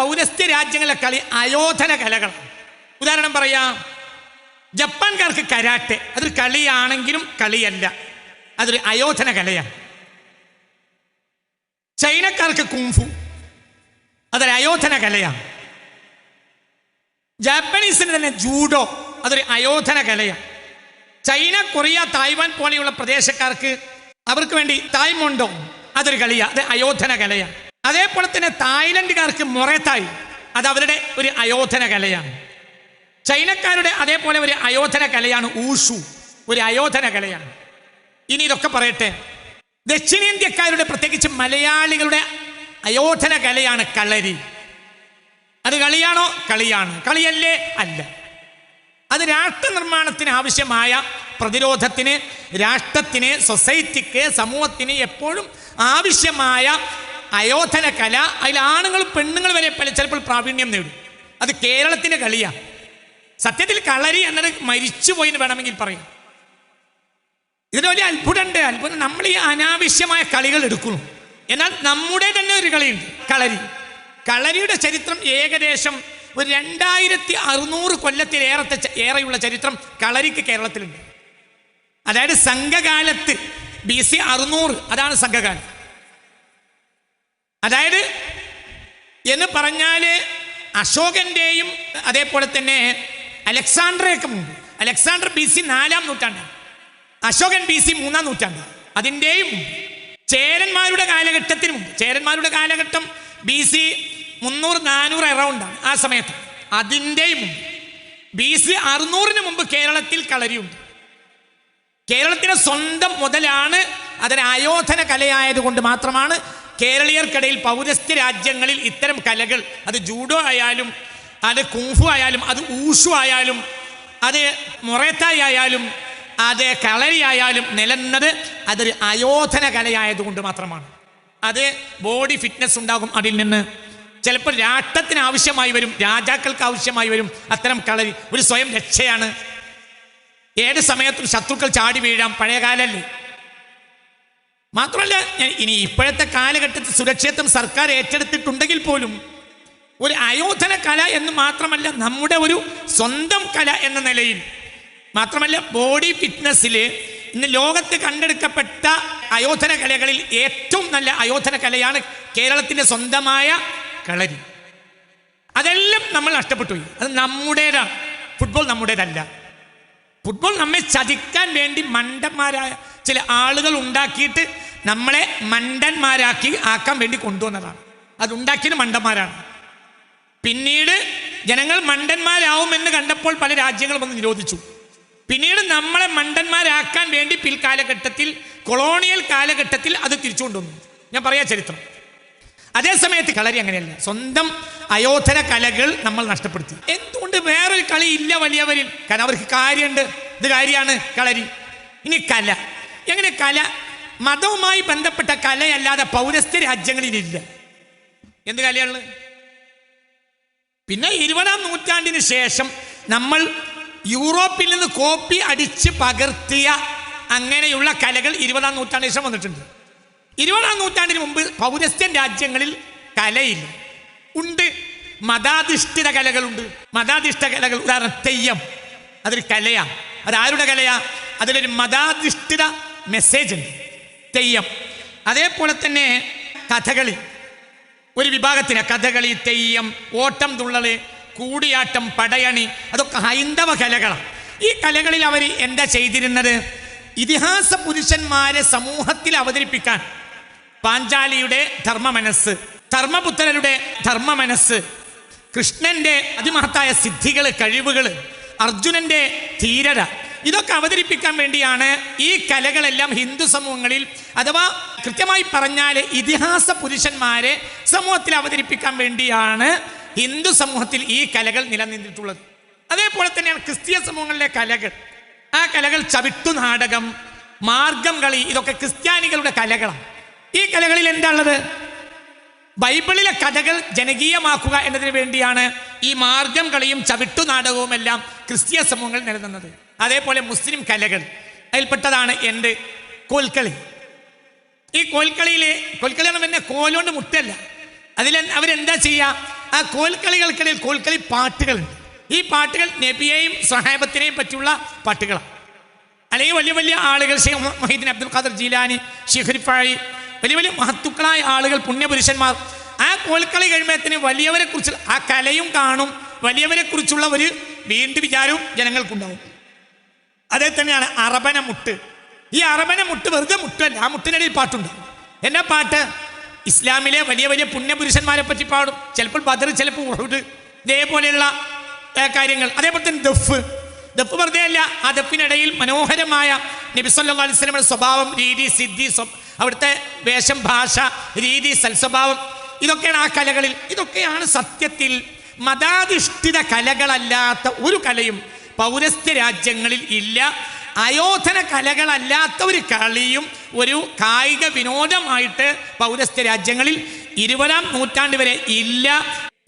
പൗരസ്ത്യ രാജ്യങ്ങളിലെ കളി അയോധന കലകളാണ് ഉദാഹരണം പറയാ. ജപ്പാൻകാർക്ക് കരാട്ടെ. അതൊരു കളിയാണെങ്കിലും കളിയല്ല. അതൊരു അയോധന കലയാണ്. ചൈനക്കാർക്ക് കുംഫു. അതൊരു അയോധന കലയാണ്. ജാപ്പനീസിന് തന്നെ ജൂഡോ. അതൊരു അയോധന കലയാണ്. ചൈന കൊറിയ തായ്വാൻ പോലെയുള്ള പ്രദേശക്കാർക്ക് അവർക്ക് വേണ്ടി തായ്മോണ്ടോ? അതൊരു കളിയാണ്. അത് അയോധന കലയാണ്. അതേപോലെ തന്നെ തായ്ലൻഡുകാർക്ക് മൊറേത്തായി. അത് അവരുടെ ഒരു അയോധന കലയാണ്. ചൈനക്കാരുടെ അതേപോലെ ഒരു അയോധന കലയാണ് ഊഷു. ഒരു അയോധന കലയാണ്. ഇനി ഇതൊക്കെ പറയട്ടെ. ദക്ഷിണേന്ത്യക്കാരുടെ പ്രത്യേകിച്ച് മലയാളികളുടെ അയോധന കലയാണ് കളരി. അത് കളിയാണോ? കളിയാണ്. കളിയല്ലേ? അല്ല. അത് രാഷ്ട്രനിർമ്മാണത്തിന് ആവശ്യമായ പ്രതിരോധത്തിന് രാഷ്ട്രത്തിന് സൊസൈറ്റിക്ക് സമൂഹത്തിന് എപ്പോഴും ആവശ്യമായ അയോധന കല അതിൽ ആണുങ്ങൾ പെണ്ണുങ്ങൾ വരെ പല ചിലപ്പോൾ പ്രാവീണ്യം നേടും. അത് കേരളത്തിന്റെ കളിയാണ് സത്യത്തിൽ കളരി എന്നത് മരിച്ചുപോയി എന്ന് വേണമെങ്കിൽ പറയാം. ഇതിന് വലിയ അത്ഭുതമുണ്ട്. അത്ഭുതം നമ്മൾ ഈ അനാവശ്യമായ കളികൾ എടുക്കുന്നു. എന്നാൽ നമ്മുടെ തന്നെ ഒരു കളിയുണ്ട് കളരി. കളരിയുടെ ചരിത്രം ഏകദേശം ഒരു രണ്ടായിരത്തി അറുന്നൂറ് കൊല്ലത്തിലേറത്തെ ഏറെയുള്ള ചരിത്രം കളരിക്ക് കേരളത്തിലുണ്ട്. അതായത് സംഘകാലത്ത് ബി സി അറുന്നൂറ് അതാണ് സംഘകാലം. അതായത് എന്ന് പറഞ്ഞാൽ അശോകന്റെയും അതേപോലെ തന്നെ അലക്സാണ്ടറേക്കും അലക്സാണ്ടർ ബി സി നാലാം നൂറ്റാണ്ട് അശോകൻ ബി സി മൂന്നാം നൂറ്റാണ്ട്. അതിന്റെയും ചേരന്മാരുടെ കാലഘട്ടത്തിന് ചേരന്മാരുടെ കാലഘട്ടം ബി സി മുന്നൂറ് നാനൂറ് അറൗണ്ടാണ് ആ സമയത്ത്. അതിന്റെയും ബി സി അറുന്നൂറിന് മുമ്പ് കേരളത്തിൽ കളരിയുണ്ട് കേരളത്തിലെ സ്വന്തം മുതലാണ് അതൊരു ആയോധന കലയായതുകൊണ്ട് മാത്രമാണ് കേരളീയർക്കിടയിൽ പൗരസ്ത്യ രാജ്യങ്ങളിൽ ഇത്തരം കലകൾ അത് ജൂഡോ ആയാലും അത് കുംഫു ആയാലും അത് ഊഷു ആയാലും അത് മൊറേത്തായി ആയാലും അത് കളരി ആയാലും നിലന്നത് അതൊരു അയോധന കലയായതുകൊണ്ട് മാത്രമാണ്. അത് ബോഡി ഫിറ്റ്നസ് ഉണ്ടാകും അതിൽ നിന്ന്. ചിലപ്പോൾ രാഷ്ട്രത്തിന് ആവശ്യമായി വരും രാജാക്കൾക്ക് ആവശ്യമായി വരും അത്തരം കളരി. ഒരു സ്വയം രക്ഷയാണ്. ഏത് സമയത്തും ശത്രുക്കൾ ചാടി വീഴാം പഴയ കാലല്ലേ മാത്രമല്ല ഇനി ഇപ്പോഴത്തെ കാലഘട്ടത്തിൽ സുരക്ഷിതത്വം സർക്കാർ ഏറ്റെടുത്തിട്ടുണ്ടെങ്കിൽ പോലും ഒരു അയോധന കല എന്ന് മാത്രമല്ല നമ്മുടെ ഒരു സ്വന്തം കല എന്ന നിലയിൽ. മാത്രമല്ല ബോഡി ഫിറ്റ്നസ്സിൽ ഇന്ന് ലോകത്ത് കണ്ടെടുക്കപ്പെട്ട അയോധന കലകളിൽ ഏറ്റവും നല്ല അയോധന കലയാണ് കേരളത്തിന്റെ സ്വന്തമായ കളരി. അതെല്ലാം നമ്മൾ നഷ്ടപ്പെട്ടു അത് നമ്മുടേതാണ്. ഫുട്ബോൾ നമ്മുടേതല്ല. ഫുട്ബോൾ നമ്മെ ചതിക്കാൻ വേണ്ടി മണ്ടന്മാരായ ചില ആളുകൾ ഉണ്ടാക്കിയിട്ട് നമ്മളെ മണ്ടന്മാരാക്കി ആക്കാൻ വേണ്ടി കൊണ്ടുവന്നതാണ്. അതുണ്ടാക്കിയത് മണ്ടന്മാരാണ്. പിന്നീട് ജനങ്ങൾ മണ്ടന്മാരാവുമെന്ന് കണ്ടപ്പോൾ പല രാജ്യങ്ങളും വന്ന് നിരോധിച്ചു. പിന്നീട് നമ്മളെ മണ്ടന്മാരാക്കാൻ വേണ്ടി പിൽക്കാലഘട്ടത്തിൽ കൊളോണിയൽ കാലഘട്ടത്തിൽ അത് തിരിച്ചു കൊണ്ടുവന്നു ഞാൻ പറയാ ചരിത്രം. അതേസമയത്ത് കളരി അങ്ങനെയല്ല. സ്വന്തം അയോധന കലകൾ നമ്മൾ നഷ്ടപ്പെടുത്തി. എന്തുകൊണ്ട് വേറൊരു കളി ഇല്ല വലിയവരിൽ? കാരണം അവർക്ക് കാര്യമുണ്ട്. ഇത് കാര്യമാണ് കളരി. ഇനി കല. എങ്ങനെ കല? മതവുമായി ബന്ധപ്പെട്ട കലയല്ലാതെ പൗരസ്ത്യ രാജ്യങ്ങളിലില്ല. എന്ത് കലയാണ്? പിന്നെ ഇരുപതാം നൂറ്റാണ്ടിന് ശേഷം നമ്മൾ യൂറോപ്പിൽ നിന്ന് കോപ്പി അടിച്ച് പകർത്തിയ അങ്ങനെയുള്ള കലകൾ ഇരുപതാം നൂറ്റാണ്ടിന് ശേഷം വന്നിട്ടുണ്ട്. ഇരുപതാം നൂറ്റാണ്ടിന് മുമ്പ് പൗരസ്ത്യൻ രാജ്യങ്ങളിൽ കലയില്ല. ഉണ്ട്. മതാധിഷ്ഠിത കലകളുണ്ട്. മതാധിഷ്ഠ കലകൾ ഉദാഹരണം തെയ്യം അതൊരു കലയാണ് അതാരുടെ കലയാ? അതിലൊരു മതാധിഷ്ഠിത മെസ്സേജ് ഉണ്ട്. തെയ്യം. അതേപോലെ തന്നെ കഥകളി. ഒരു വിഭാഗത്തിന്. കഥകളി തെയ്യം ഓട്ടം തുള്ളൽ കൂടിയാട്ടം പടയണി അതൊക്കെ ഹൈന്ദവ കലകളാണ്. ഈ കലകളിൽ അവർ എന്താ ചെയ്തിരുന്നത്? ഇതിഹാസ പുരുഷന്മാരെ സമൂഹത്തിൽ അവതരിപ്പിക്കാൻ. പാഞ്ചാലിയുടെ ധർമ്മമനസ് ധർമ്മപുത്രരുടെ ധർമ്മമനസ് കൃഷ്ണന്റെ അതിമഹത്തായ സിദ്ധികൾ കഴിവുകൾ അർജുനന്റെ ധീരത ഇതൊക്കെ അവതരിപ്പിക്കാൻ വേണ്ടിയാണ് ഈ കലകളെല്ലാം ഹിന്ദു സമൂഹങ്ങളിൽ അഥവാ കൃത്യമായി പറഞ്ഞാൽ ഇതിഹാസ പുരുഷന്മാരെ സമൂഹത്തിൽ അവതരിപ്പിക്കാൻ വേണ്ടിയാണ് ഹിന്ദു സമൂഹത്തിൽ ഈ കലകൾ നിലനിന്നിട്ടുള്ളത്. അതേപോലെ തന്നെയാണ് ക്രിസ്തീയ സമൂഹങ്ങളിലെ കലകൾ. ആ കലകൾ ചവിട്ടു നാടകം മാർഗം കളി ഇതൊക്കെ ക്രിസ്ത്യാനികളുടെ കലകളാണ്. ഈ കലകളിൽ എന്താ ഉള്ളത്? ബൈബിളിലെ കഥകൾ ജനകീയമാക്കുക എന്നതിന് വേണ്ടിയാണ് ഈ മാർഗം കളിയും ചവിട്ടു നാടകവും എല്ലാം ക്രിസ്തീയ സമൂഹങ്ങൾ നിലനിന്നത്. അതേപോലെ മുസ്ലിം കലകൾ. അതിൽപ്പെട്ടതാണ് എന്റെ കോൽക്കളി. ഈ കോൽക്കളിയിലെ കോൽക്കളി എന്ന് പറഞ്ഞാൽ കോലോണ്ട് മുട്ടല്ല അതിൽ അവരെന്താ ചെയ്യുക? ആ കോൽക്കളികൾക്കിടയിൽ കോൽക്കളി പാട്ടുകളുണ്ട്. ഈ പാട്ടുകൾ നബിയെയും സഹാബത്തിനെയും പറ്റിയുള്ള പാട്ടുകളാണ്. അല്ലെങ്കിൽ വലിയ വലിയ ആളുകൾ ഷെയ്ഖ് മൊഹീദ്ദീൻ അബ്ദുൽ ഖാദർ ജീലാനി ഷിഹരിഫാഴി വലിയ വലിയ മഹത്തുക്കളായ ആളുകൾ പുണ്യപുരുഷന്മാർ. ആ കോൽക്കളി കഴിയുമ്പോഴത്തിന് വലിയവരെ കുറിച്ച് ആ കലയും കാണും. വലിയവരെ കുറിച്ചുള്ള ഒരു വീണ്ടും വിചാരവും ജനങ്ങൾക്കുണ്ടാവും. അതേ തന്നെയാണ് അറബന മുട്ട്. ഈ അറബന മുട്ട് വെറുതെ മുട്ടല്ല ആ മുട്ടിനിടയിൽ പാട്ടുണ്ട്. എന്നാ പാട്ട്? ഇസ്ലാമിലെ വലിയ വലിയ പുണ്യപുരുഷന്മാരെ പറ്റി പാടും. ചിലപ്പോൾ ബദർ ചിലപ്പോൾ ഉഹുദ്. ഇതേപോലെയുള്ള കാര്യങ്ങൾ. അതേപോലെ തന്നെ ദഫ്. ദഫ് വെറുതെ അല്ല ആ ദഫിനിടയിൽ മനോഹരമായ നബിസ്വല്ലാ അലൈഹി സ്വലമിയുടെ സ്വഭാവം രീതി സിദ്ധി സ്വ- അവിടുത്തെ വേഷം ഭാഷ രീതി സൽസ്വഭാവം ഇതൊക്കെയാണ് ആ കലകളിൽ. ഇതൊക്കെയാണ് സത്യത്തിൽ മതാധിഷ്ഠിത കലകളല്ലാത്ത ഒരു കലയും പൗരസ്ത്യ രാജ്യങ്ങളിൽ ഇല്ല. അയോധന കലകളല്ലാത്ത ഒരു കളിയും ഒരു കായിക വിനോദമായിട്ട് പൗരസ്ത്യ രാജ്യങ്ങളിൽ ഇരുപതാം നൂറ്റാണ്ട് വരെ ഇല്ല.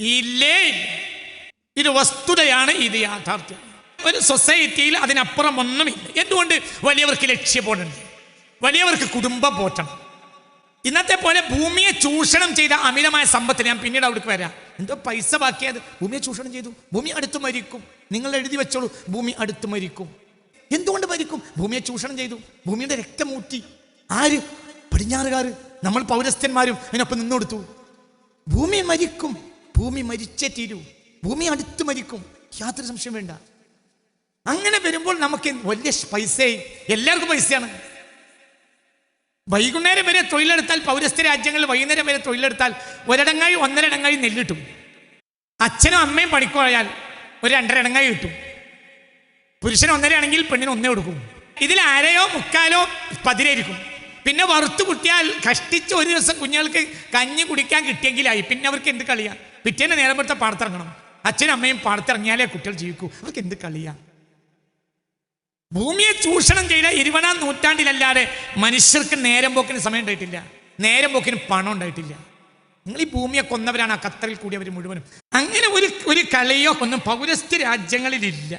ഇല്ലേ? ഇത് വസ്തുതയാണ് ഇത് യാഥാർത്ഥ്യം. ഒരു സൊസൈറ്റിയിൽ അതിനപ്പുറം ഒന്നുമില്ല എന്തുകൊണ്ട് വലിയവർക്ക് ലക്ഷ്യബോധമുണ്ട്? വലിയവർക്ക് കുടുംബം പോറ്റണം ഇന്നത്തെ പോലെ ഭൂമിയെ ചൂഷണം ചെയ്ത അമിതമായ സമ്പത്ത് ഞാൻ പിന്നീട് അവിടേക്ക് വരാം. എന്തോ പൈസ ബാക്കിയത് ഭൂമിയെ ചൂഷണം ചെയ്തു. ഭൂമി അടുത്ത് മരിക്കും. നിങ്ങൾ എഴുതി വെച്ചോളൂ. ഭൂമി അടുത്ത് മരിക്കും. എന്തുകൊണ്ട് മരിക്കും? ഭൂമിയെ ചൂഷണം ചെയ്തു. ഭൂമിയുടെ രക്തമൂറ്റി ആര്? പടിഞ്ഞാറുകാർ നമ്മൾ പൗരസ്ഥന്മാരും അതിനൊപ്പം നിന്നു കൊടുത്തു ഭൂമി മരിക്കും. ഭൂമി മരിച്ചേ തീരൂ. ഭൂമി അടുത്ത് മരിക്കും. യാതൊരു സംശയം വേണ്ട. അങ്ങനെ വരുമ്പോൾ നമുക്ക് വലിയ പൈസയായി. എല്ലാവർക്കും പൈസയാണ്. വൈകുന്നേരം വരെ തൊഴിലെടുത്താൽ പൗരസ്ത്യ രാജ്യങ്ങളിൽ വൈകുന്നേരം വരെ തൊഴിലെടുത്താൽ ഒരിടങ്ങായി ഒന്നരടങ്ങായി നെല്ലിട്ടും അച്ഛനും അമ്മയും പണിക്കോയാൽ ഒരു രണ്ടരടങ്ങായി കിട്ടും. പുരുഷന് ഒന്നരയാണെങ്കിൽ പെണ്ണിന് ഒന്നേ കൊടുക്കും. ഇതിൽ അരയോ മുക്കാലോ പതിരായിരിക്കും. പിന്നെ വറുത്ത് കുട്ടിയാൽ കഷ്ടിച്ച് ഒരു ദിവസം കുഞ്ഞുങ്ങൾക്ക് കഞ്ഞി കുടിക്കാൻ കിട്ടിയെങ്കിലായി. പിന്നെ അവർക്ക് എന്ത് കളിയാ? പിറ്റേന്ന് നേരം പെടുത്ത പാടത്തിറങ്ങണം. അച്ഛനും അമ്മയും പാടത്തിറങ്ങിയാലേ കുട്ടികൾ ജീവിക്കൂ. അവർക്ക് എന്ത് കളിയാ? ഭൂമിയെ ചൂഷണം ചെയ്ത ഇരുപതാം നൂറ്റാണ്ടിലല്ലാതെ മനുഷ്യർക്ക് നേരം പോക്കിന് സമയം ഉണ്ടായിട്ടില്ല. നേരം പോക്കിന് പണം ഉണ്ടായിട്ടില്ല. നിങ്ങൾ ഈ ഭൂമിയെ കൊന്നവരാണ് ആ ഖത്തറിൽ കൂടിയവർ മുഴുവനും. അങ്ങനെ ഒരു ഒരു കളിയോ ഒന്നും പൗരസ്ത്യ രാജ്യങ്ങളിലില്ല.